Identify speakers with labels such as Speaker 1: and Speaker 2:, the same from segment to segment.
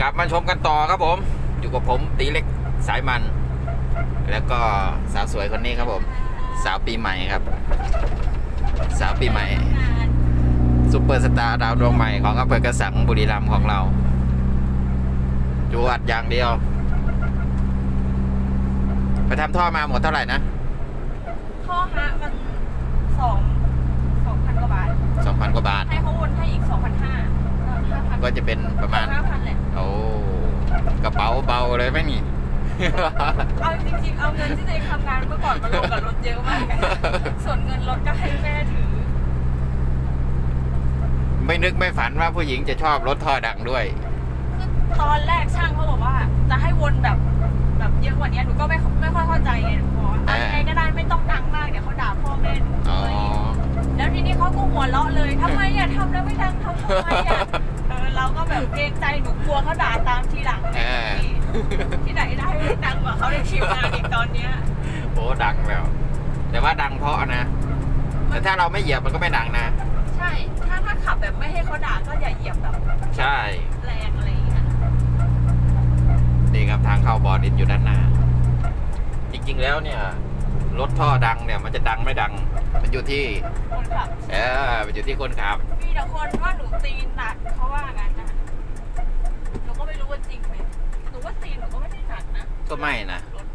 Speaker 1: กลับมาชมกันต่อครับผม อยู่กับผมตีเล็กสายมัน แล้วก็สาวสวยคนนี้ครับผม สาวปีใหม่ครับ สาวปีใหม่ซุปเปอร์สตาร์ดาวดวงใหม่ของอำเภอกระสังบุรีรัมย์ของเราจวดอย่างเดียว ไปทำท่อมาหมดเท่าไหร่นะ
Speaker 2: ท่อฮะมันสองสองพันกว่าบาท
Speaker 1: 2,000กว่าบาท
Speaker 2: ให้เขาวนให้อีกสองพันห้าห้าพัน
Speaker 1: ก็จะเป็นประมาณ
Speaker 2: ห้าพันแหละ
Speaker 1: โอ้กระเป๋าเบาเลยไหมนี่
Speaker 2: เอาจริงๆเอาเงินที่ตัวเองทำงานเมื่อก่อนมาลงกับรถเยอะมากส่วนเงินรถก็ให้แม่ถือ
Speaker 1: ไม่นึกไม่ฝันว่าผู้หญิงจะชอบรถท่อดังด้วย
Speaker 2: คือตอนแรกช่างเขาบอกว่า จะให้วนแบบแบบเยอะกว่านี้หนูก็ไม่ไม่ค่อยเข้าใจไงหนูบอกว่าเอายังไงก็ได้ไม่ต้องดังมากเดี๋ยวเขาด่าพ่อแม่หนู
Speaker 1: อ๋อ
Speaker 2: อะไรอย่างเงี้ยแล้วทีนี้เขาก็หัวเราะเลยทำไมอะทำแล้วไม่ดังทำทำไมอะ เออเราก็แบบเกรงใจหนูกลัวเขาด่าตามทีหลังไง
Speaker 1: เออ
Speaker 2: ที่ไหนได้ดังกว่าเขาในทีมงานอีกตอนเนี้ย
Speaker 1: โอ้ดังแล้ว แต่ว่าดังเพราะนะ แต่ถ้าเราไม่เหยียบมันก็ไม่ดังนะ
Speaker 2: ใช่ ถ้าถ้าขับแบบไม่ให้เขาด่าก็อย่าเหยียบแบบ
Speaker 1: ใช่
Speaker 2: แรงอะไรอย่างเงี้ย
Speaker 1: นี่ครับทางเข้าบอดินอยู่ด้านหน้า จริงๆแล้วเนี่ย รถท่อดังเนี่ย มันจะดังไม่ดัง มันอยู่ที่
Speaker 2: คนขับ
Speaker 1: เออมันอยู่ที่คนขับ
Speaker 2: มีแต่คนว่าหนูตีนหนักเขาว่างั้นนะหนูก็ไม่รู้ว่าจริงไหมหนูว่าตีนหนูก็ไม่ได้หนักนะ
Speaker 1: ก็ไม่นะ
Speaker 2: รถ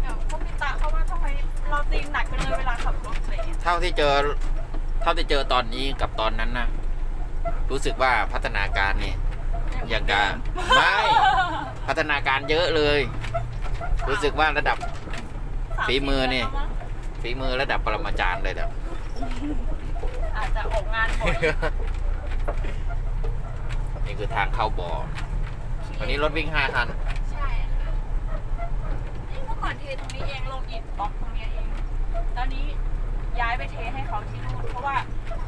Speaker 2: เนี่ยเขามีตาเขาว่าทำไมเราตีนหนักกันเลยเวลาขับรถอะไรอย่างเงี้ย
Speaker 1: เท่าที่เจอ เท่าที่เจอตอนนี้กับตอนนั้นนะ รู้สึกว่าพัฒนาการเนี่ย อย่างการไม่ พัฒนาการเยอะเลย รู้สึกว่าระดับ ฝีมือนี่ฝีมือระดับปรมาจารย์เลยเด้อ
Speaker 2: อาจจะออกงานบ่อย
Speaker 1: นี่คือทางเข้าบ่อวันนี้รถวิ่งห้าคัน
Speaker 2: ใช่ค่ะนี่เมื่อก่อนเทตรงนี้เองลงอิฐบล็อกตรงเนี้ยเองตอนนี้ย้ายไปเทให้เขาที่นู่นเพราะว่า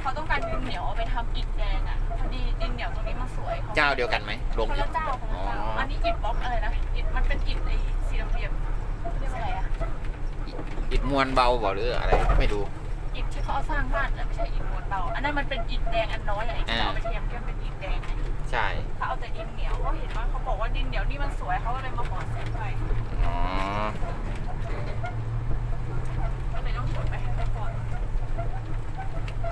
Speaker 2: เขาต้องการดินเหนียวเอาไปทำอิฐแดงอะพอดีดินเหนียวตรงนี้มันสวยข
Speaker 1: เจ้าเดียวกันไหมลง
Speaker 2: คน
Speaker 1: อี
Speaker 2: ละ
Speaker 1: ก
Speaker 2: เจ้าคนละเจ้า
Speaker 1: อ๋ออั
Speaker 2: อันนี้อิฐบล็อกอะไรนะอิฐมันเป็นอิฐไอ้สี่เหลี่ยมๆเรียกว่าอะไรอะ
Speaker 1: อิดมวนเบาบ่หรืออะไรไม่รู้
Speaker 2: อิฐที่ เขาเอาสร้างบ้านแล้วไม่ใช่อิฐม้วนเบาอันนั้นมันเป็นอิฐแดงอันน้อยอะไอ้ที่เอาไปเทียมแค่เป็นอิฐแดงไง
Speaker 1: ใช่
Speaker 2: ถ้าเอาแต่ดินเหนียวเขาเห็นว่าเขาบอกว่าดินเหนียวนี่มันสวยเขาก็เลยมาขอเซ็นไป
Speaker 1: อ๋อ
Speaker 2: ก็เลยต้องขนไปให้เขาก่อน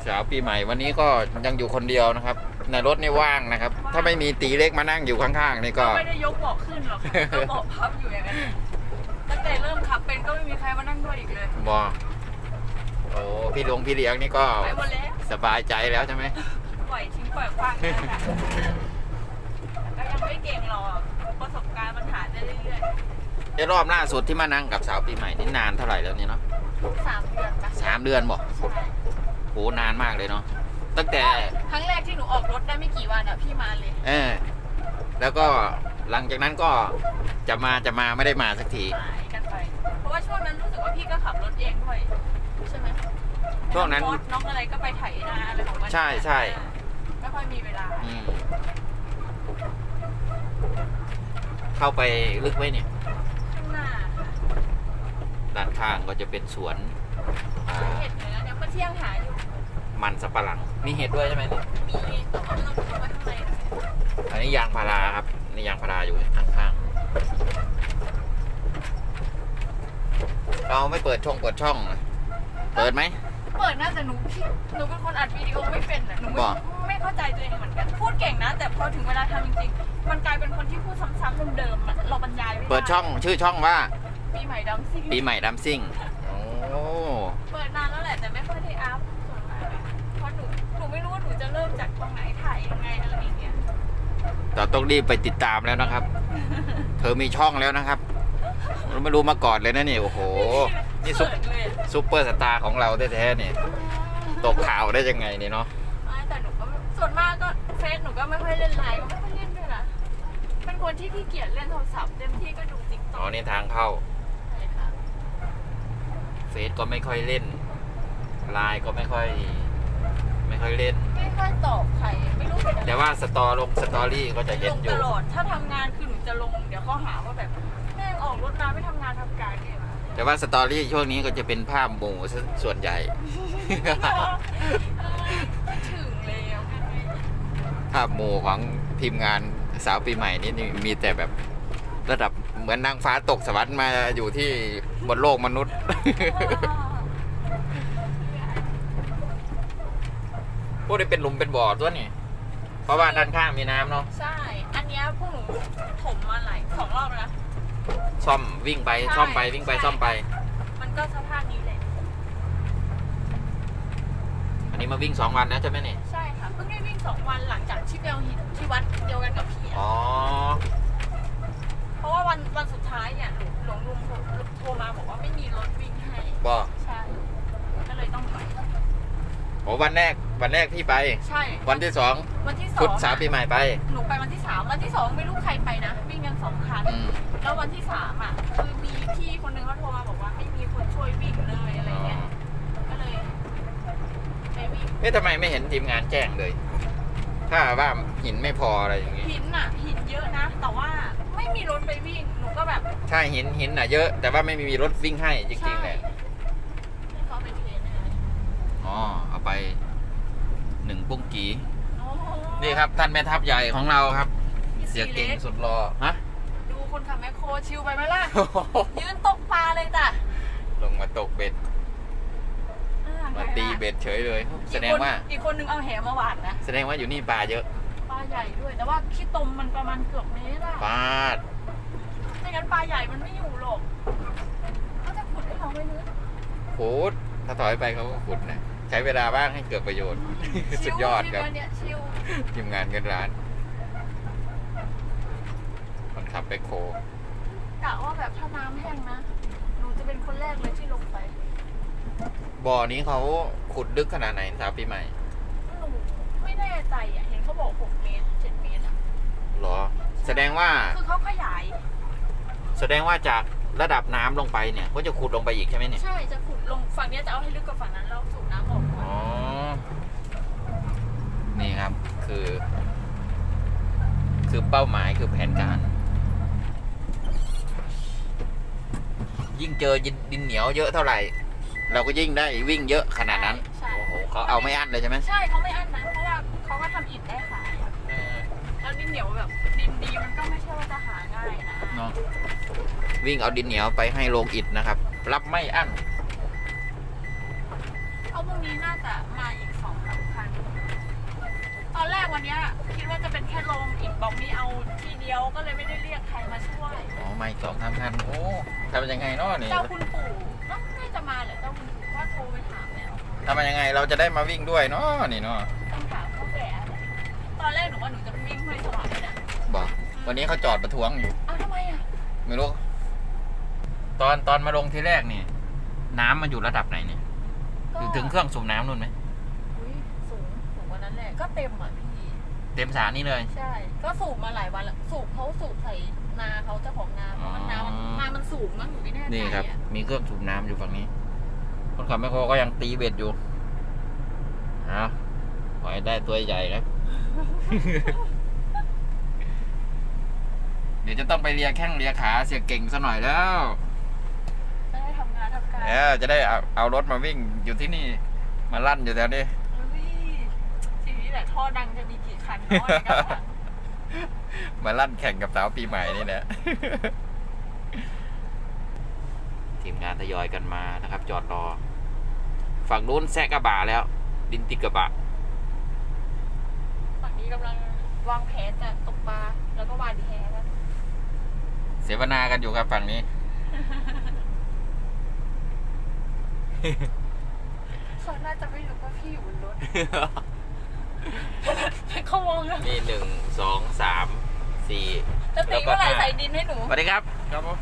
Speaker 1: สาวปีใหม่วันนี้ก็ยังอยู่คนเดียวนะครับ ในรถนี่ว่างนะครับ ถ้าไม่มีตีเล็กมานั่งอยู่ข้างๆนี่ก็
Speaker 2: ไม่ได้ยกเบาะขึ้นหรอกค่ะก็เบาะพับอยู่อย่างนั้นตั้งแต่เริ่มขับเป็นก็ไม่มีใครมานั่งด้วยอีกเลย
Speaker 1: บอโอ้พี่หลวงพี่เลี้ยงนี่ก็
Speaker 2: ไปหมดแล้ว
Speaker 1: สบายใจแล้วใช่ไหม
Speaker 2: ปล่อยทิ้งปล่อยคว้างนั่นแหละแต่ก็ยังไม่เก่งหรอกประสบการณ์มันหาได้เรื่อย
Speaker 1: ไอ้รอบล่าสุดที่มานั่งกับสาวปีใหม่นี่นานเท่าไหร่แล้วเนี่ยเนาะ
Speaker 2: ๆสามเดือนปะ
Speaker 1: สามเดือนบอก
Speaker 2: ใช่
Speaker 1: โหนานมากเลยเนาะตั้งแต่
Speaker 2: ครั้งแรกที่หนูออกรถได้ไม่กี่วันอะพี่มาเลย
Speaker 1: เออแล้วก็หลังจากนั้นก็จะมาจะมาไม่ได้มาสักที
Speaker 2: หายกันไป เพราะว่าช่วงนั้นรู้สึกว่าพี่ก็ขับรถเองด้วย ใช่ไหม
Speaker 1: ช่วงนั้น
Speaker 2: น้อน้องอะไรก็ไปไถนาอะไรของมัน
Speaker 1: ใช่ใช่
Speaker 2: ไม่ค่อยมีเวลา
Speaker 1: อืมเข้าไปลึกไว้เนี่ย
Speaker 2: ข้างหน้าค่ะ
Speaker 1: ด้านข้างก็จะเป็นสวนอ่า
Speaker 2: เห็ดเนื้อเนี่ยเมื่อเที่ยงหาอยู่
Speaker 1: มันสับปะหลัง มีเห็ดด้วยใช่ไหมเนี่ย
Speaker 2: มีแต่ว่าเราดูไว้ข้างในนะ
Speaker 1: อันนี้ยางพาราครับนี่ยางพาราอยู่ข้างๆเราไม่เปิดช่องเปิดช่องนะ เปิดไหม
Speaker 2: เปิดนะแต่หนูพี่หนูเป็นคนอัดวิดีโอไม่เป็นอะหนูไม่
Speaker 1: บอก
Speaker 2: ไม่เข้าใจตัวเองเหมือนกันพูดเก่งนะ แต่พอถึงเวลาทำจริงๆ มันกลายเป็นคนที่พูดซ้ำๆเดิมๆอะเราบรรยายไม่ได้
Speaker 1: เปิดช่องชื่อช่องว่า
Speaker 2: ปีใหม่ดำซิ่ง
Speaker 1: ปีใหม่ดัมซิ่งโอ้
Speaker 2: เปิดนานแล้วแหละแต่ไม่ค่อยได้อัพส่วนมากอะเพราะหนูหนูไม่รู้ว่าหนูจะเริ่มจากตรงไหนถ่ายยังไงอะไรอย่างเงี้ย
Speaker 1: เราต้องรีบไปติดตามแล้วนะครับ เธอมีช่องแล้วนะครับเราไม่รู้มาก่อนเลยนะเนี่ยโอ้โห นี่ซุป
Speaker 2: เขินเลยอะ
Speaker 1: ซุปเปอร์สตาร์ของเราแท้ๆเนี่ยตกข่าวได้ยังไงเนี่ยเนาะ
Speaker 2: ไม่แต่หนูก็ไม่ส่วนมากก็เฟซหนูก็ไม่ค่อยเล่นไลน์ก็ไม่ค่อยเล่นด้วยนะเป็นคนที่ขี้เกียจเล่นโทรศัพท์เต็มที่ก็ดูติ๊กต็
Speaker 1: อ๋
Speaker 2: อ
Speaker 1: อกนี่ทางเข้า
Speaker 2: ใช่ค่ะ
Speaker 1: เฟซก็ไม่ค่อยเล่นไลน์ก็ไม่ค่อย ไม่ค่อยเล่น
Speaker 2: ไม่ค่อยตอบใครไม่รู้เป็นอะไร
Speaker 1: แต่ว่าสตอลงสตอรี่ก็จะเห็
Speaker 2: ล
Speaker 1: น
Speaker 2: ง
Speaker 1: อ
Speaker 2: ต
Speaker 1: ยู่
Speaker 2: ลอดถ้าทำงานคือหนูจะลง เดี๋ยวเขาหาว่าแบบแม่งออกรถมาไม่ทำงานทำการเนี่ย
Speaker 1: แต่ว่าสตอรี่ช่วงนี้ก็จะเป็นภาพหมู่ซะส่วนใหญ่
Speaker 2: ถึงแล้ว
Speaker 1: ทภาพหมู่ของทีมงานสาวปีใหม่นี่นี่มีแต่แบบระดับเหมือนนางฟ้าตกสวรรค์มาอยู่ที่บนโลกมนุษย์ พวกนี้เป็นหลุมเป็นบ่อตัวนี่ เพราะว่าด้านข้างมีน้ำเนาะ
Speaker 2: ใช่ อันเนี้ยพวกหนูถมมาหลายสองรอบแล้วนะ
Speaker 1: ซ่อมวิ่งไป
Speaker 2: ใช่
Speaker 1: ซ่อมไปวิ่งไป
Speaker 2: ใช่
Speaker 1: ซ่อมไป
Speaker 2: มันก็สภาพนี้เลย
Speaker 1: อันนี้มาวิ่งสองวันแล้วใช่ไหมเนี่ย
Speaker 2: ใช่ค่ะ เพิ่งได้วิ่งสองวันหลังจากที่ไปเอาหินที่วัดเดียวกันกับพี่อะ
Speaker 1: อ๋อ
Speaker 2: เพราะว่าวันวันสุดท้ายเนี่ยหลวงหลวงลุงโทรโทรมาบอกว่าไม่มีรถวิ่งให้
Speaker 1: บ่
Speaker 2: ใช่ ก็เลยต้องไป
Speaker 1: โอ้วันแรกวันแรกพี่ไป
Speaker 2: ใช่
Speaker 1: วันที่สอง
Speaker 2: วันที่สอ
Speaker 1: พุธ
Speaker 2: ง
Speaker 1: สาวปีใหม่ไป
Speaker 2: หนูไปวันที่สามวันที่สองไม่รู้ใครไปนะ วิ่งกันสองคัน
Speaker 1: อืม
Speaker 2: แล้ววันที่สามอะคือมีพี่คนนึงเขาโทรมาบอกว่าไม่มีคนช่วยวิ่งเลยอะไร
Speaker 1: อ๋อ
Speaker 2: เงี้ย ก็เลยไปวิ่ง
Speaker 1: เอ๊ะทำไมไม่เห็นทีมงานแจ้งเลย ถ้าว่าหินไม่พออะไรอย่างงี้
Speaker 2: หินอะหินเยอะนะ แต่ว่าไม่มีรถไปวิ่ง หนูก็แบบ
Speaker 1: ใช่หินหินน่ะเยอะ แต่ว่าไม่มีรถวิ่งให้จริงๆแหละ
Speaker 2: ให้เขาไปเทรนให้
Speaker 1: อ๋อเอาไปหนึ่งปุ้งกี
Speaker 2: โอ้โห
Speaker 1: นี่ครับท่านแม่ทัพใหญ่ของเราครับ
Speaker 2: พี่
Speaker 1: เสียเก่ง
Speaker 2: ล็
Speaker 1: สุดรอฮะ
Speaker 2: ชิลไปไหมล่ะ ยืนตกปลาเลยจ้ะ
Speaker 1: ลงมาตกเบ็ด
Speaker 2: อ่
Speaker 1: มาตีเบ็ดเฉยเลย
Speaker 2: อีก
Speaker 1: แสดงว่า
Speaker 2: คนอีกคนนึงเอาแหมาหวานนะ
Speaker 1: แสดงว่าอยู่นี่ปลาเยอะ
Speaker 2: ปลาใหญ่ด้วย แต่ว่าขี้ตมมันประมาณเกือบเมตรอะ
Speaker 1: ปลาด
Speaker 2: ไม่งั้นปลาใหญ่มันไม่อยู่หรอกเขาจะขุดให้เราไว้เนื้อ
Speaker 1: ขุดถ้าถอยไปเขาก็ขุดนะใช้เวลาบ้างให้เกิดประโยชน์ สุดยอดครับ
Speaker 2: ชิลเนี่ยชิล
Speaker 1: ทีมงานเงินร้าน คนขับไปโค
Speaker 2: กะว่าแบบถ้าน้ำแห้งนะ หนูจะเป็นคนแรกเลยที่ลงไป
Speaker 1: บ่อนี้เขาขุดลึกขนาดไหนสาวปีใหม่
Speaker 2: หนูไม่แน่ใจอะ เห็นเขาบอก 6 เมตร 7 เมตรอะ
Speaker 1: หรอ แสดงว่า
Speaker 2: คือเขาขยาย
Speaker 1: แสดงว่าจากระดับน้ำลงไปเนี่ยก็จะขุดลงไปอีกใช่ไหมเนี่ย
Speaker 2: ใช่ จะขุดลงฝั่งเนี้ยจะเอาให้ลึกกว่าฝั่งนั้นแล้วสูบน้ำออกก่อน
Speaker 1: อ๋อ นี่ครับคือ คือเป้าหมายคือแผนการ ยิ่งเจอดินเหนียวเยอะเท่าไหร่ เราก็ยิ่งได้วิ่งเยอะขนาดนั้น
Speaker 2: ใช่
Speaker 1: โอ้โหเขาเอาไม่อั้นเลยใช่ไหม
Speaker 2: ใช่เขาไม่อั้นนะเพราะว่าเขาก็ทำอิฐได้ขายอะ
Speaker 1: เออ
Speaker 2: แล้วดินเหนียวแบบดินดีมันก็ไม่ใช่ว่าจะหาง่ายนะ
Speaker 1: เนาะวิ่งเอาดินเหนียวไปให้โรงอิฐนะครับ รับไม่อั้น
Speaker 2: เอาพรุ่งนี้น่าจะมาอีกสองสามคัน ตอนแรกวันเนี้ยคิดว่าจะเป็นแค่โรงอิฐบอกมีเอาทีเดียวก็เลยไม่ได้เรียกใครมาช่วย
Speaker 1: อ๋อไม่สองสามพันโอ้ทำยังไงเนาะนี่
Speaker 2: เจ้าคุณปู่เนอะน่าจะมาแหละเจ้าคุณปู่ว่าโทรไปถามแล้ว
Speaker 1: ทำยังไงเราจะได้มาวิ่งด้วยเนาะนี่เนาะ
Speaker 2: ต้องถามเขาแก่อะไรตอนแรกหนูว่าหนูจะไปวิ่งห้วยสวรรค์นะ
Speaker 1: บอกวันนี้เขาจอดประท้วงอยู่
Speaker 2: อ้าวทำไมอะ
Speaker 1: ไม่รู้ตอนตอนมาลงที่แรกนี่ น้ำมันอยู่ระดับไหนเนี่ย
Speaker 2: ก็
Speaker 1: อยู่ถึงเครื่องสูบน้ำนู่นไหม
Speaker 2: อุ๊ยสูงสูง กว่านั้นแหละก็เต็มอะพี่
Speaker 1: เต็มสานี่เลย
Speaker 2: ใช่ ก็สูบมาหลายวันแล้วสูบเขาสูบใส่นาเขาเจ้าของนาเพราะมันนามัน
Speaker 1: อ๋อ
Speaker 2: นามันสูงมั้งหนูไม่แน่ใจ
Speaker 1: นี่ครับ
Speaker 2: อะ
Speaker 1: มีเครื่องสูบน้ำอยู่ฝั่งนี้ คนขับแมคโครก็ยังตีเบ็ดอยู่เอาขอให้ได้ตัวใหญ่ครับ เดี๋ยวจะต้องไปเลียแข้งเลียขาเสียเก่งซะหน่อยแล้ว
Speaker 2: จะได้ทำงานทำการ
Speaker 1: เออจะได้เอาเอารถมาวิ่งอยู่ที่นี่ มาลั่นอยู่แถวนี้
Speaker 2: เฮ้ยทีนี้แหละท่อ ดังจะมีกี่คันเนาะในกระถาง
Speaker 1: มาลั่นแข่งกับสาวปีใหม่นี่แหละ ทีมงานทยอยกันมานะครับ จอดรอ ฝั่งนู้นแซะกระบะแล้ว ดินติดกระบะ
Speaker 2: ฝั่งนี้กำลังวางแผนจะตกปลาแล้วก็หวานแหกัน
Speaker 1: เสวนากันอยู่ครับฝั่งนี้
Speaker 2: เขาน่าจะไม่รู้ว่าพี่อยู่บนรถ เขามองแล้ว
Speaker 1: นี่หนึ่งสองสามสี่
Speaker 2: จะตีเมื่อไหร่ใส่ดินให้หนู
Speaker 1: สวัสดีครับ ครับผม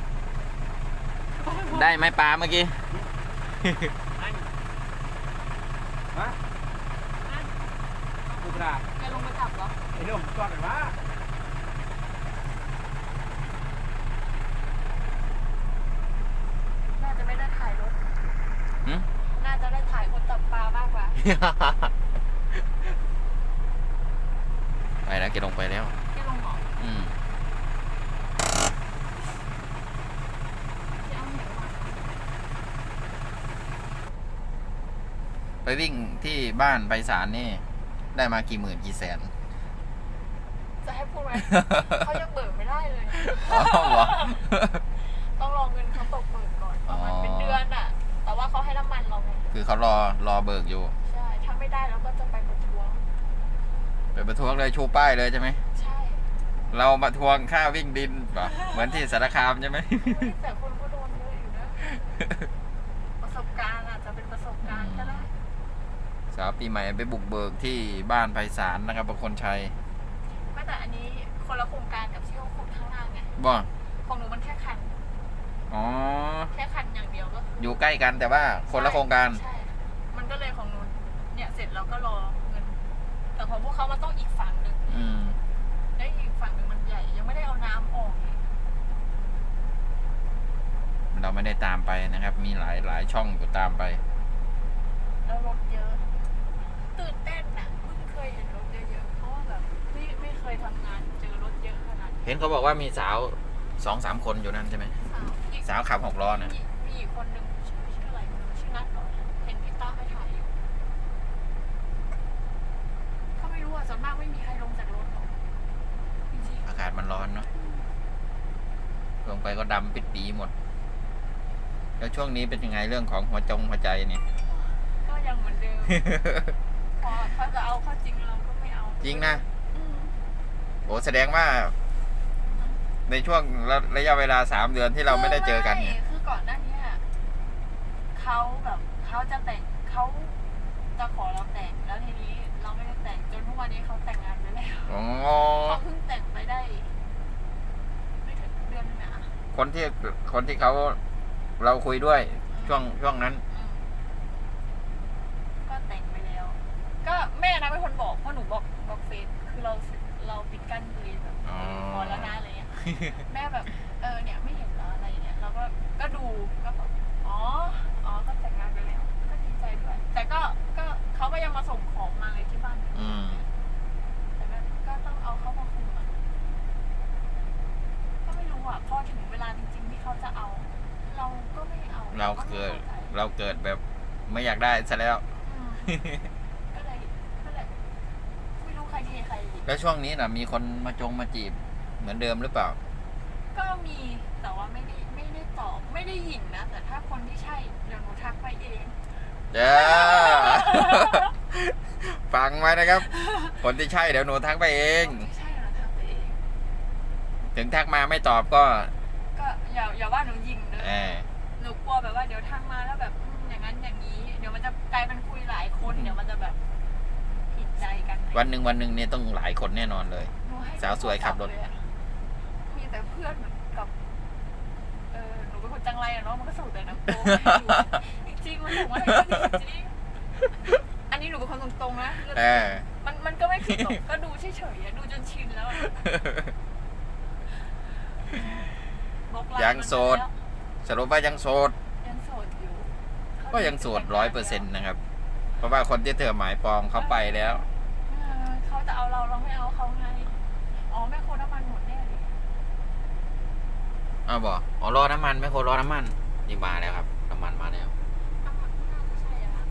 Speaker 1: ได้ไหมปลาเมื่อกี้
Speaker 3: กูปลา
Speaker 2: แกลงมาจับเหรอ
Speaker 3: ไอ้เรื่องจอดหน่อยวะ
Speaker 2: น่าจะไม่ได้ถ่ายรถ
Speaker 1: หืม
Speaker 2: น่าจะได้ถ่ายคนจับปลามากกว่า
Speaker 1: ไปแล้วแกลงไปแล้ว
Speaker 2: แกลงเหรอ
Speaker 1: อืม
Speaker 2: แกเอาเหนียวมา
Speaker 1: ไปวิ่งที่ บ้านไปสารนี่ ได้มากี่หมื่นกี่แสน
Speaker 2: เขายังเบิกไม่ได้เลย
Speaker 1: อ๋อเหรอ
Speaker 2: ต้องรอเงินเขาตกเบิกก่อนประมาณ
Speaker 1: อ๋อ
Speaker 2: เป็นเดือนอะ แต่ว่าเขาให้น้ำมันเราไง
Speaker 1: คือเขารอรอเบิกอยู่
Speaker 2: ใช่ ถ้าไม่ได้เราก็จะไปประท้วง
Speaker 1: ไปประท้วงเลยชูป้ายเลยใช่ไหม
Speaker 2: ใช่
Speaker 1: เรามาทวงค่าวิ่งดินป่ะเหมือนที่สารคามใช่ไหม
Speaker 2: อุ๊ยแต่คนก็โดนเยอะอยู่นะ ประสบการณ์อาจจะเป็นประสบการณ์ก็ได้
Speaker 1: สาวปีใหม่ไปบุกเบิกที่บ้านไพศาลนะครับประคนชัย
Speaker 2: ไม่แต่อันนี้คนละโครงการกับที่เขาขุดข้างล่างไง
Speaker 1: บ่
Speaker 2: ของหนูมันแค่คัน
Speaker 1: อ๋อ
Speaker 2: แค่คันอย่างเดียวก็คือ
Speaker 1: อยู่ใกล้กันแต่ว่าคนละโครงการ
Speaker 2: ใช่มันก็เลยของหนูเนี่ยเสร็จแล้วก็รอเงิน แต่ของพวกเขามันต้องอีกฝั่งหนึ่ง
Speaker 1: อืม
Speaker 2: แล้วอีกฝั่งหนึ่งมันใหญ่ ยังไม่ได้เอาน้ำออกอีก
Speaker 1: เราไม่ได้ตามไปนะครับ มีหลายหลายช่องอยู่ตามไป
Speaker 2: แล้วรถเยอะ ตื่นเต้นน่ะเพิ่งเคยเห็นรถเยอะๆเพราะว่าแบบไม่ไม่เคยทำงานเจอรถเยอะขนาดนี้
Speaker 1: เห็นเขาบอกว่ามีสาวสองสามคนอยู่นั่นใช่ไหม
Speaker 2: สาวอีก
Speaker 1: สาวขับหกล้อนะ
Speaker 2: มีมีอีกคนหนึ่งชื่อชื่ออะไรไม่รู้ชื่อนัทเหรอเห็นพี่ต้าไปถ่ายอยู่เขาไม่รู้อะส่วนมากไม่มีใครลงจากรถหรอกจริง
Speaker 1: อากาศมันร้อนเนาะลงไปก็ดำปิดปีหมด แล้วช่วงนี้เป็นยังไงเรื่องของหัวจงหัวใจเนี่ย
Speaker 2: ๆก็ยังเหมือนเดิม พอเขาจะเอาเข้าจริงเราก็ไม่เอา
Speaker 1: จริงนะ
Speaker 2: อืม
Speaker 1: โอ้แสดงว่า ในช่วงระระยะเวลาสามเดือนที่เราไม่ได้เจอกันเนี่ย
Speaker 2: คือก่อนหน้านี้อะเขาแบบเขาจะแต่งเขาจะขอเราแต่งแล้วทีนี้เราไม่ได้แต่งจนทุกวันนี้เขาแต่งงานไปแล้ว
Speaker 1: อ๋อ
Speaker 2: เขาเพิ่งแต่งไปได้ ไม่ถึงเดือนนึงอะ
Speaker 1: คนที่คนที่เขาเราคุยด้วยช่วงช่วงนั้น
Speaker 2: อืมก็แต่งไปแล้ว ก็แม่นะเป็นคนบอกเพราะหนูบอกบอก เฟซคือเราเราปิดกั้นเลยแบบ
Speaker 1: อ๋อ
Speaker 2: พอแล้วนะอะไรเงี้ยแม่แบบเออเนี่ยไม่เห็นเหรออะไรเนี่ยเราก็ก็ดูก็แบบอ๋ออ๋อก็แต่งงานไปแล้วก็ดีใจด้วย แต่ก็ก็เขาก็ยังมาส่งของมาเลยที่บ้าน
Speaker 1: อืม
Speaker 2: แต่ก็ก็ต้องเอาเข้ามาคุมอะก็ไม่รู้อะพอถึงเวลาจริงๆที่เขาจะเอา เราก็ไม่เอา
Speaker 1: เรา
Speaker 2: ก็ไม่
Speaker 1: เกิด
Speaker 2: ข้าใจ
Speaker 1: เราเกิดแบบไม่อยากได้ซะแล้ว
Speaker 2: อืมก็เลยก็เลยไม่รู้ใครเทใครอีก
Speaker 1: แล้วช่วงนี้นะมีคนมาจงมาจีบเหมือนเดิมหรือเปล่า
Speaker 2: ก็มีแต่ว่าไม่ได้ไม่ได้ตอบไม่ได้หยิงนะ แต่ถ้าคนที่ใช่เดี๋ยวหนูทักไปเอง
Speaker 1: เจ้าฟังไว้นะครับ คนที่ใช่เดี๋ยวหนูทักไปเอง
Speaker 2: ไม่ใช่หนูทักไปเอง
Speaker 1: ถึงทักมาไม่ตอบก็
Speaker 2: ก็อย่าอย่าว่าหนูหยิงเน
Speaker 1: เอ
Speaker 2: อะ
Speaker 1: อ
Speaker 2: หนูกลัวแบบว่าเดี๋ยวทักมาแล้วแบบอืมอย่างนั้นอย่างนี้ เดี๋ยวมันจะกลายเป็นคุยหลายคนเดี๋ยวมันจะแบบผิดใจกัน
Speaker 1: วันหนึ่งวันหนึ่งเนี่ยต้องหลายคนแน่นอนเลย
Speaker 2: หนูให้
Speaker 1: สาวสวยขับรถ
Speaker 2: เลยอะมีแต่เพื่อนกับเออหนูเป็นคนจังไรอะเนาะมันก็สูดแต่น้ำโตจริงๆมันถูกมาให้ก็ดีจริงๆอันนี้หนูเป็นคนตรงๆนะ
Speaker 1: เออ
Speaker 2: มันมันก็ไม่ผิดหรอกก็ดูเฉยๆอะดูจนชินแล้วอะบล็อกไลน์
Speaker 1: ยังโสด
Speaker 2: มันไปแล้ว
Speaker 1: สรุปว่ายังโสด
Speaker 2: ยังโสดอยู่
Speaker 1: ก็ยังโสดร้อยเปอร์เซ็นต์นะครับ เพราะว่าคนที่เธอหมายปองเขาไปแล้ว
Speaker 2: เออเขาจะ เอาเราเราไม่เอาเขาไง อ๋อแม่โคน้ำมันหมดแน่เลย
Speaker 1: อ้าวบอกอ๋อรอน้ำมันไม่โครอน้ำมันนี่มาแล้วครับน้ำมันมาแล้ว
Speaker 2: น้ำมันน่าจะใช่อะนะ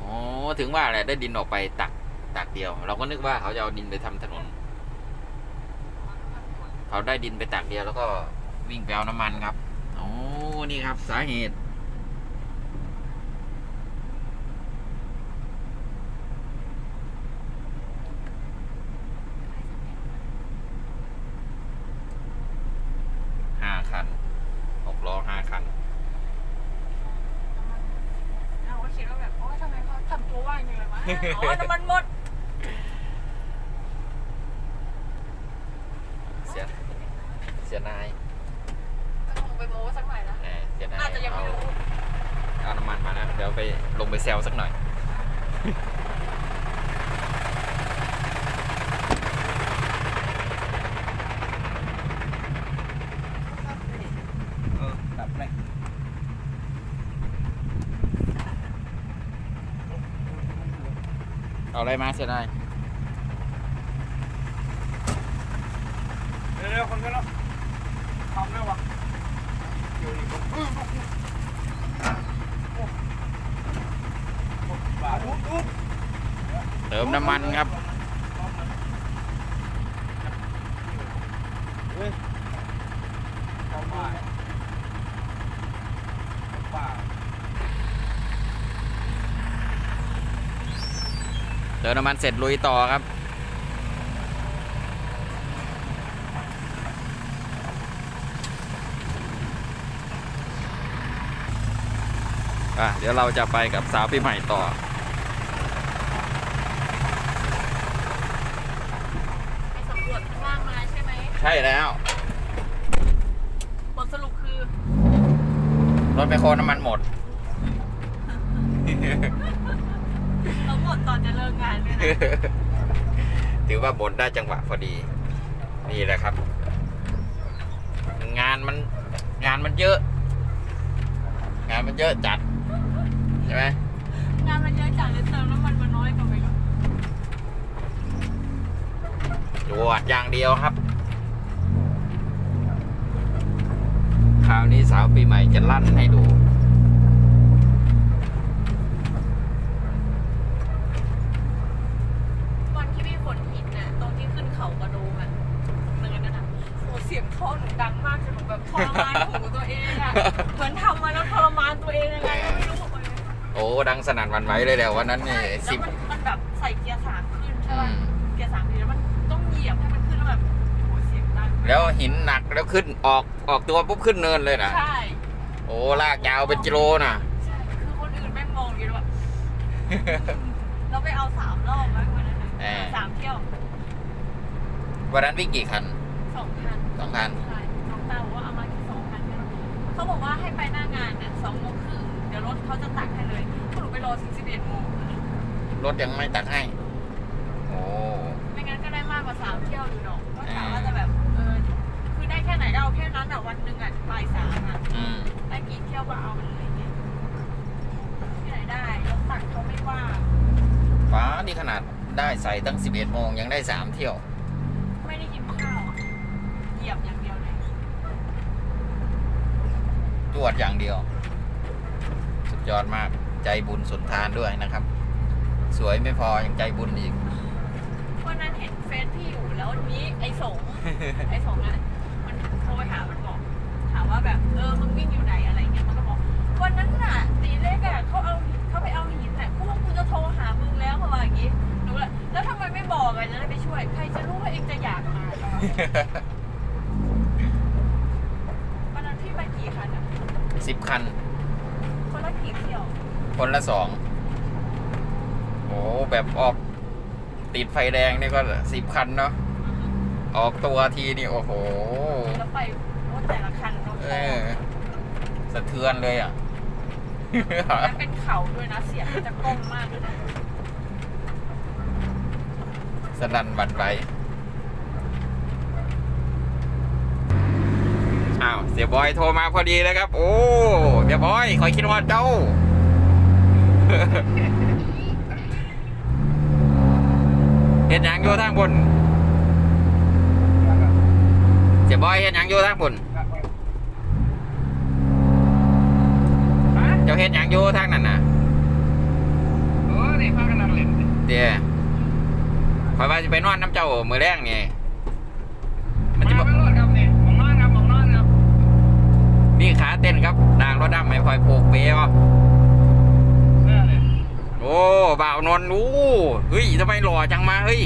Speaker 1: อ๋อถึงว่าแหละได้ดินออกไปตักตักเดียว เราก็นึกว่าเขาจะเอาดินไปทำถนน
Speaker 2: อ๋อน้ำมันหมด
Speaker 1: เขาได้ดินไปตักเดียวแล้วก็วิ่งไปเอาน้ำมันครับ โอ้ นี่ครับสาเหตุ ห้าคันหกล้อห้าคัน
Speaker 2: น้ำมันเราก็คิดว่าแบบโอ้ยทำไมเขาทำตัวว่างจังเลยวะ อ๋อ น้ำมันหมด
Speaker 1: เสีย เสียนาย
Speaker 2: ก็คงไปโม้สักหน่อยนะ
Speaker 1: แหมเสียนาย
Speaker 2: น่าจะยังไม่รู้
Speaker 1: เอาเอาน้ำมันมาแล้วเดี๋ยวไปลงไปเซลสักหน่อย
Speaker 3: เออดับเลย
Speaker 1: เอาอะไรมาเสียนาย
Speaker 3: เร็วๆคนกันแล้วทำได้วะอยู่นี่ผมอื้อโอ้โอ้บาทอุ๊บอุ๊บ
Speaker 1: เติมน้ำมันครับ
Speaker 3: ฮ้ยเข้า บ้านเข้าบ้าน
Speaker 1: เติมน้ำมันเสร็จลุยต่อครับอะเดี๋ยวเราจะไปกับสาวปีใหม่ต่อ
Speaker 2: ไปสำรวจข้างล่างมาใช่ไหม
Speaker 1: ใช่แล้ว
Speaker 2: ผลสรุปคือ
Speaker 1: รถไมโครน้ำมันหมด
Speaker 2: ทั้งหมดตอนจะเลิกงานด้วยนะ
Speaker 1: ถือว่าบนได้จังหวะพอดี นี่แหละครับ งานมันงานมันเยอะ งานมันเยอะจัด ใช่ไหม
Speaker 2: งานมันเยอะจัดเลยเติมน้ำมันมาน้อยกว่าไปก็
Speaker 1: ตรวจอย่างเดียวครับ ค ราวนี้สาวปีใหม่จะลั่นให้ดู
Speaker 2: วันที่พี่ฝนหินน่ะตรงที่ขึ้นเขากระโดงอะเนินนั่นน่ะโอ้เสียงท่อหนูดังมากจนหนูแบบทรมานหูตัวเองอะเหมือนทำมาแล้วทรมานตัวเองยังไงก็ไม่รู้
Speaker 1: โอ้ดังสนั่นหวันไหวเลยแหละวันนั้นนี่
Speaker 2: แล้
Speaker 1: สิ
Speaker 2: ว
Speaker 1: บ
Speaker 2: มันมันแบบใส่เกียร์สามขึ้นใช่
Speaker 1: อื
Speaker 2: ป่ะ
Speaker 1: ม
Speaker 2: แล้วหิน
Speaker 1: หนักแล้วขึ้นออกออกตัวปุ๊บขึ้นเนินเลยนะ
Speaker 2: ใช่
Speaker 1: โอ้ลากยาวเป็นกิโลนะ
Speaker 2: ใช่คือคนอื่นแม่งมองอยู่แล้วแบบเราไปเอาสามรอบมั้งวันนั้นน่ะ
Speaker 1: เออ
Speaker 2: สามเที่ยว
Speaker 1: วันนั้นวิ่งกี่คัน
Speaker 2: สองพัน
Speaker 1: สองคัน
Speaker 2: ใช่น้องตาบอกว่าเอามาแค่สองพันเขาบอกว่าให้ไปหน้างานน่ะสองโมงครึ่งเดี๋ยวรถเขาจะตักให้เลยพวกหนูไปรอถึงสิบเอ็ดโมง
Speaker 1: รถยังไม่ตักให้โอ้
Speaker 2: ไม่งั้นก็ได้มากกว่าสามเที่ยวอยู่ดอกก็ถามว่าจะแบบเออ คือได้แค่ไหนก็เอาแค่นั้นอะวันหนึ่งอะบ่ายสามอะ
Speaker 1: อืม
Speaker 2: ได้กี่เที่ยวก็เอาไปเลยเนี่ยที่ไหนได้รถตักเขาไม่ว่า
Speaker 1: ฟ้านี่ขนาดได้ใส่ตั้ง 11โมงยังได้ 3 เที่ยว
Speaker 2: ไม่ได้กินข้าวเหยียบอย่างเดียวเลย
Speaker 1: ตรวจอย่างเดียว สุดยอดมากใจบุญสุนทานด้วยนะครับ สวยไม่พอยังใจบุญอีก
Speaker 2: วันนั้นเห็นเฟซพี่อยู่แล้ววันนี้ไอ้สง ไอ้สงอะมันโท รไปหามันบอก ถามว่าแบบเออมึงวิ่งอยู่ไหนอะไรเงี้ยมันก็บอกวันนั้นน่ะตีเล็กอะเขาเอาเขาไปเอาหินอะกูว่ากูจะโทรหามึงแล้วเขาว่าอย่างงี้หนูเลยแล้วทำไมไม่บอกอะจะได้ไปช่วย ใครจะรู้ว่าเองจะอยากมาวันนั้นพี่ไปกี่คันอะ
Speaker 1: 10คัน
Speaker 2: คนละกี่เที่ยว
Speaker 1: คนละสองโอ้แบบออกติดไฟแดงนี่ก็สิบคันเนาะ ออกตัวทีนี่โอ้โห
Speaker 2: แล้วไปรถแต่ละคันรถ
Speaker 1: เออสะเทือนเลยอะ
Speaker 2: แล้วเป็นเขาด้วยนะเสียงมันจะก้มมากเลยนะ
Speaker 1: สนั่นหวันไหวอ้าว เสียบอยโทรมาพอดีเลยครับ โอ้เสียบอยคอยคิดว่าเจ้าเห็นหยังอยู่ทางบนเสียบอยเห็นหยังอยู่ทางบนเจ้าเห็นหยังอยู่ทางนั้นน่ะ
Speaker 3: เออนี่พากันนั่งเล่นสิ
Speaker 1: เดี๋ยวคอยว่าจะไปนอนน้ำเจ้ามือแรงไงมันจะ
Speaker 3: มา
Speaker 1: บอก
Speaker 3: ไปรถครับนี่มองนอนครับมองนอนครับ
Speaker 1: มีขาเต้นครับนางรถดำไม่คอยผูกเปย์วะ
Speaker 3: เออนี่
Speaker 1: โอ้บ่าวนนท์อู้เฮ้ยทำไมหล่อจังมาเฮ้ย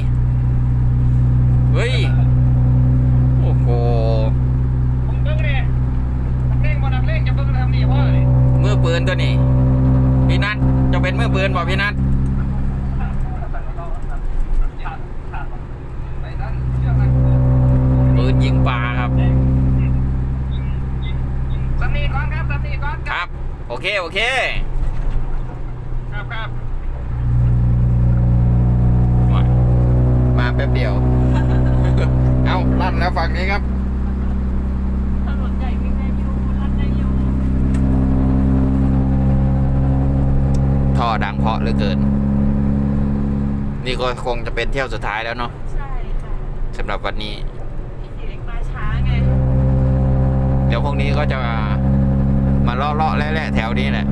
Speaker 1: เฮ้ย โอ้โห
Speaker 3: ผมเบิ่งนี่นักเล่งบ่นักเล่งจะเบิ่งทำนี่พ่อนี่
Speaker 1: มือปืนตัวนี้ พี่นัทจะเป็ นมือปืนบ่พี่นัท
Speaker 3: ปืน
Speaker 1: ยิงปลาครับ
Speaker 3: สำนีก่อนครับสำนีก่อน
Speaker 1: ครับ โอเค โอเค
Speaker 3: ครับครับ
Speaker 1: มาแป๊บเดียว เอาลั่นแล้วฝั่งนี้ครับ
Speaker 2: ถนนใหญ่วิ่งได้อยู่รันได้อยู่
Speaker 1: ท่อดังเพราะเหลือเกิน นี่ ก็คงจะเป็นเที่ยวสุดท้ายแล้วเนาะ
Speaker 2: ใช่ค่ะ
Speaker 1: สำหรับวันนี้
Speaker 2: พี่สีเล็กมาช้าไง
Speaker 1: เดี๋ยวพรุ่งนี้ก็จะมาเลาะเลาะๆแล่ๆแถวนี้แหละ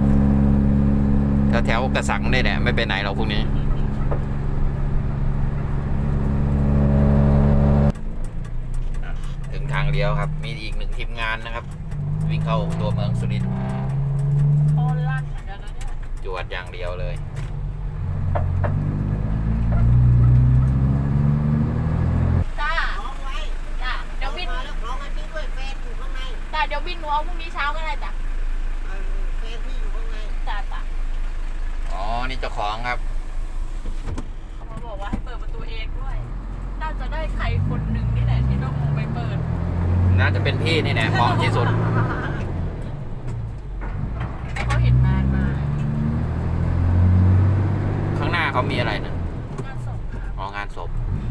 Speaker 1: แถวแถวๆกระสังนี่แหละไม่ไปไหนหรอกพรุ่งนี้ถึงทางอย่างเดียวครับ มีอีกหนึ่งทีมงานนะครับ วิ่งเข้าตัวเมืองสุรินทร์
Speaker 2: โอลั่นเหมือนกันนะเนี่ย
Speaker 1: จวดอย่างเดียวเลย
Speaker 2: จ้า
Speaker 4: ร้องไว้
Speaker 2: จ้าเดี๋ยวบิน
Speaker 4: มาแล้วร้องให้พี่ด้วยแฟนอยู่ข้างใน
Speaker 2: จ้า เดี๋ยวบินหนูเอาพรุ่งนี้เช้าก็ได้จ้ะ
Speaker 4: เออแฟนพี่อยู่ข้างใน
Speaker 2: จ้าจ้า
Speaker 1: อ๋อ นี่เจ้าของครับ
Speaker 2: เขามาบอกว่าให้เปิดประตูเองด้วย น่าจะได้ใครคนหนึ่งนี่แหละที่ต้องไปเปิด
Speaker 1: น่าจะเป็นพี่นี่แหละเหมาะที่สุด
Speaker 2: เขาเห็นนานมา
Speaker 1: ข้างหน้าเขามีอะไรนะ
Speaker 2: งานศพค่ะ
Speaker 1: อ๋องานศพ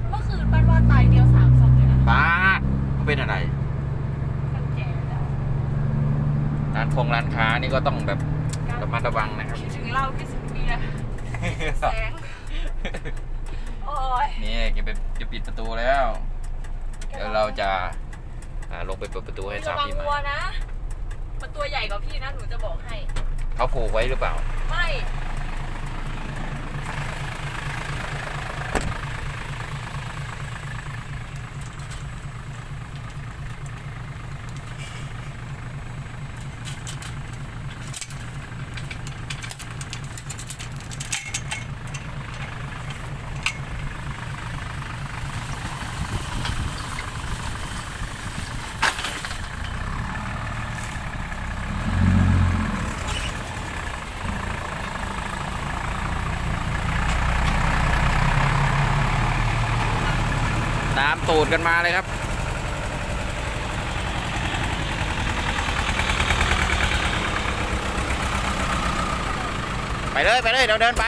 Speaker 2: เมื่อคืนบ้านว่าตายเดียวสามศพเลยนะ
Speaker 1: ป้าดมันเป็นอะไร
Speaker 2: มันแก่แล้ว
Speaker 1: ร้านคงร้านค้านี่ ก็ต้องแบบระมัดระวังนะครับ
Speaker 2: คิดถึงเหล้าคิดถึงเบียร์แสงโอ้ย
Speaker 1: นี่จะเป็นจะปิดประตูแล้ว เดี๋ยวเราจะอ่าลงไปเปิดประตูให้สา
Speaker 2: ระ
Speaker 1: ว
Speaker 2: วัง
Speaker 1: พี่ใหม่
Speaker 2: วัวนะ มันตัวใหญ่กว่าพี่นะหนูจะบอกให้
Speaker 1: เขาผูกไว้หรือเปล่า
Speaker 2: ไม่
Speaker 1: ตูดกันมาเลยครับ ไปเลยไปเลยเดี๋ยวเดินไป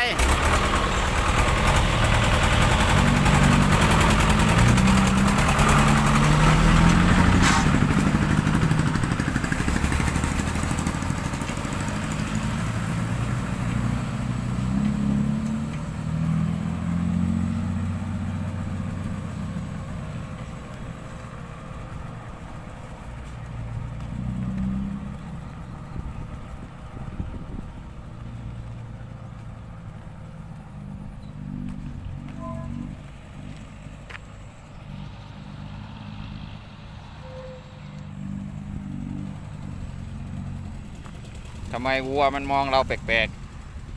Speaker 1: ทำไมวัวมันมองเราแปลก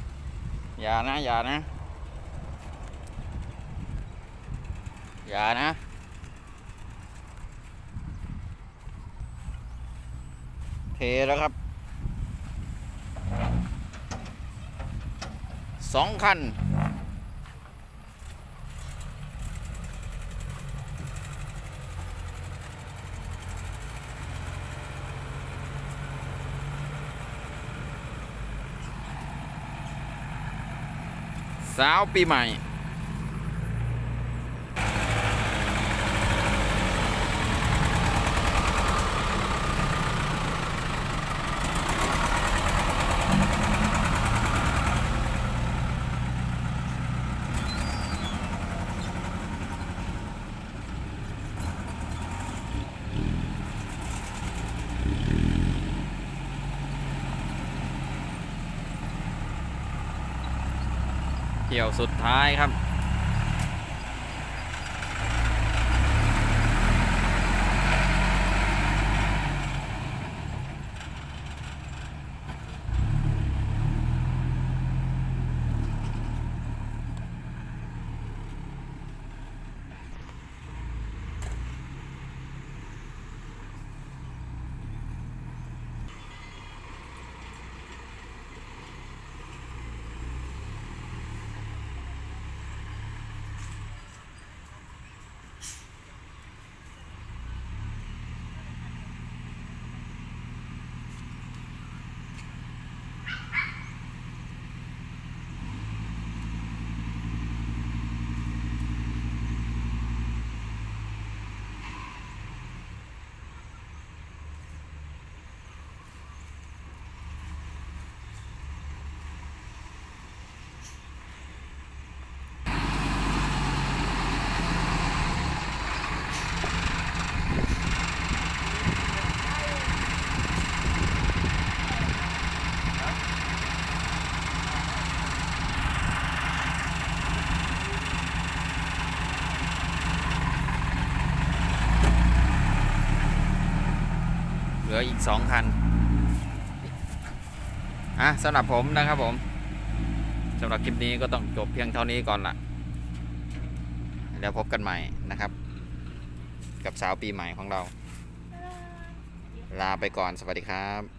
Speaker 1: ๆ อย่านะ อย่านะ อย่านะ เทแล้วครับ สองคัน สาวปีใหม่ เท้ายครับ อ เห ลืออีกสองคัน อะสำหรับผมนะครับผมสำหรับคลิปนี้ก็ต้องจบเพียงเท่านี้ก่อนละแล้วพบกันใหม่นะครับ กับสาวปีใหม่ของเรา ลาไปก่อนสวัสดีครับ